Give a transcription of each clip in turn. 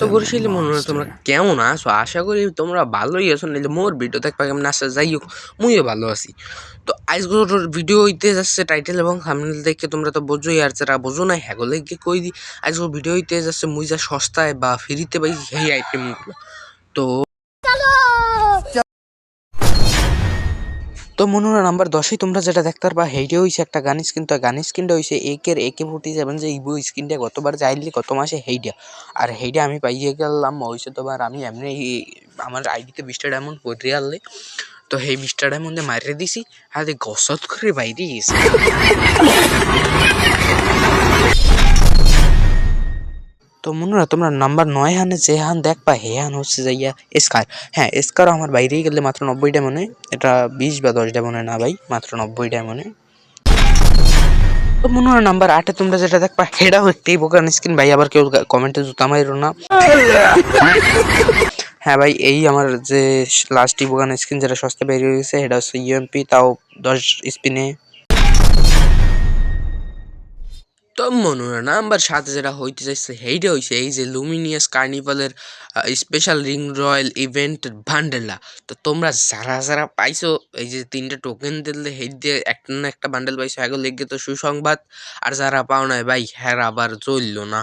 তো them মনে তোমরা কেমন আছো? আশা করি তোমরা ভালোই আছো। নাহলে মোর ভিডিও দেখবা কেমন আসা যাই হোক মুইও ভালো আছি। তো আজকের ভিডিও হইতে যাচ্ছে টাইটেল এবং থাম্বনেল দেখে তোমরা তো বোঝোই আর যারা বোঝো না হ্যাগলে গিয়ে কই দি। আজকের ভিডিও হইতে যাচ্ছে মুই যা সস্তায় বা ফ্রিতে পাই সেই আইটেমগুলো তো তো মনোরা নাম্বার দশেই তোমরা যেটা দেখতে পারবা হেইটা হইছে একটা গান স্কিন তো গান স্কিনটা হইছে একের একে ফোর্টি সেভেন যে ইভো স্কিনটা গতবার চাইলি গত মাসে হেইটা আর হেইটা আমি পাইয়ে গেলাম, হইছে তোমার আমি এমনি আমার আইডিতে বিশটা ডায়মন্ড পড়ে আনলে। তো সেই বিশটা ডায়মন্ডে মারিয়ে দিছি, আর গছত করে বাইরে গেছে। তো মনে তোমরা নাম্বার নয় হানে যে হান দেখবা হে হান হচ্ছে যাইয়া স্কার হ্যাঁ এসকারও আমার বাইরেই গেলে মাত্র নব্বইটা মনে এটা বিশ বা দশটা মনে না ভাই, মাত্র নব্বইটা মনে তো মনে হয় নাম্বার আটে তোমরা যেটা দেখবা হেডা হচ্ছে বোকান স্ক্রিন ভাই, আবার কেউ কমেন্টে জুতা মাইরো না। হ্যাঁ ভাই, এই আমার যে লাস্ট বোকান স্ক্রিন যেটা সস্তা বেরিয়ে গেছে এটা হচ্ছে ইউএমপি তাও দশ স্পিনে তো মনে নাম্বার সাথে যেটা হইতে চাইছে সেইটা হয়েছে এই যে লুমিনিয়াস কার্নিভালের স্পেশাল রিং রয়্যাল ইভেন্ট বান্ডেলা তো তোমরা যারা যারা পাইছো, এই যে তিনটা টোকেন দিলে হেই দিয়ে একটা না একটা বান্ডেল পাইছো এগুলো লেগে তো সুসংবাদ। আর যারা পাও নাই, ভাই হ্যাঁ আবার চলল না।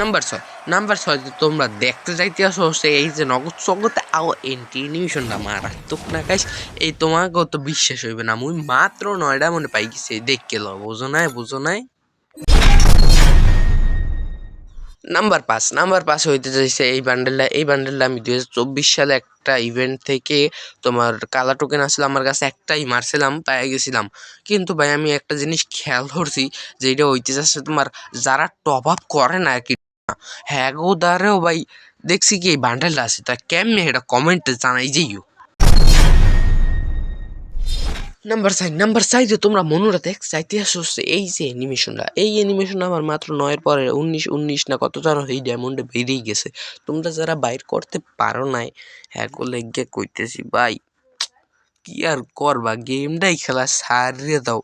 নাম্বার ছয়। নাম্বার ছয় তোমরা দেখতে যাইতে আসো, সে এই যে নগদ সঙ্গতে আও এন্টি নিমিশনটা মারাত্মক না গাইস এই তোমাকে তো বিশ্বাস হইবে না। মুই মাত্র নয়টা মনে পাই গেছি। দেখ কে লো বুঝো নাই, বোঝো নাই? নাম্বার পাঁচ নাম্বার পাঁচ হইতে চাইছে এই বান্ডেলটা এই বান্ডেলটা আমি চব্বিশ সালে একটা ইভেন্ট থেকে তোমার কালা টোকেন আসলে আমার কাছে একটাই মারছিলাম পেয়ে গেছিলাম। কিন্তু ভাই, আমি একটা জিনিস খেয়াল করছি, যে এটা হইতে যাচ্ছে তোমার যারা টপ আপ করে না আর কি হ্যাঁ গো, দাঁড়েও ভাই। দেখছি কি এই বান্ডেলটা আছে। তা কেমনে এটা কমেন্টে জানাই যাইও। নাম্বার সাইড নাম্বার সাইডে তোমরা মনোরা দেখ, চাইতে আসো এই যে অ্যানিমেশনটা এই অ্যানিমেশনটা আমার মাত্র নয়ের পরে উনিশ উনিশ না কত যেন এই ডায়মন্ডে বেরিয়ে গেছে। তোমরা যারা বাইর করতে পারো নাই হ্যাঁ গোলে গিয়ে কইতেছি ভাই। কি আর করবা গেমটাই খেলা সারিয়ে দাও।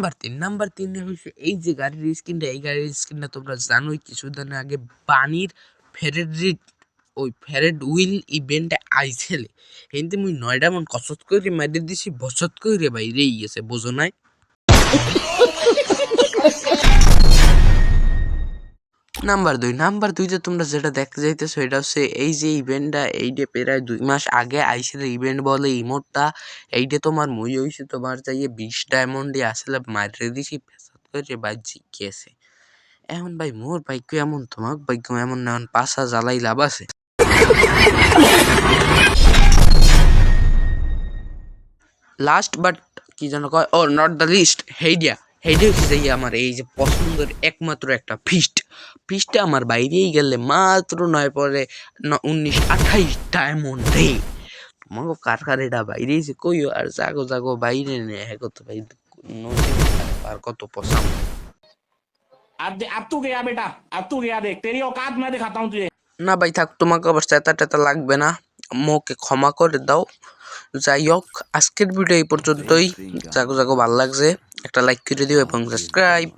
নাম্বার তিন নাম্বার তিনে হচ্ছে এই যে গাড়ির স্ক্রিনটা এই গাড়ির স্ক্রিনটা তোমরা জানোই, কিছুদিন আগে বাণীর ফেরেড্রিট ওই ফেরেড উইল ইভেন্টে আইছেলে। কিন্তু মুই নয়ডা মন কসত করে মারি দিছি, বসত করে বাইরেই গেছে, বোঝো নাই? নাম্বার দুই। নাম্বার দুইতে তোমরা যেটা দেখতে যাইতেছো, এটা হচ্ছে এই যে ইভেন্টটা এইটা প্রায় দুই মাস আগে আইছিল ইভেন্ট বলে ইমোটটা এইটা তোমার মুই হইছে তোমার যাইয়ে বিশ ডায়মন্ডে আসলে মারিয়ে দিছি ফেসত করে বাজি গেছে এখন ভাই মোর ভাগ্য এমন, তোমার ভাগ্য এমন না পাশা জ্বালাই লাভ আছে। লাস্ট বাট কি যেন কয় ও নট দ্য লিস্ট হেইডিয়া। হেইডে হচ্ছে যে আমার এই যে পছন্দের একমাত্র একটা ফিস্ট ফিস্টটা আমার বাইরেই গেলে মাত্র নয় পরে ন- উনিশ আঠাইশ ডায়মন্ড রে তোমাকে কার কার এটা বাইরেই যে কইও আর জাগো জাগো বাইরে নে হ্যাঁ কত ভাই নদীর আর কত পছন্দ अब दे- अब तू गया बेटा अब तू गया देख तेरी औकात मैं दिखाता हूँ तुझे না ভাই থাক তোমাকে আবার চেতা টেতা লাগবে না মোকে ক্ষমা করে দাও যাই হোক আজকের ভিডিও এই পর্যন্তই জাগো জাগো ভালো লাগছে একটা লাইক করে দিও এবং সাবস্ক্রাইব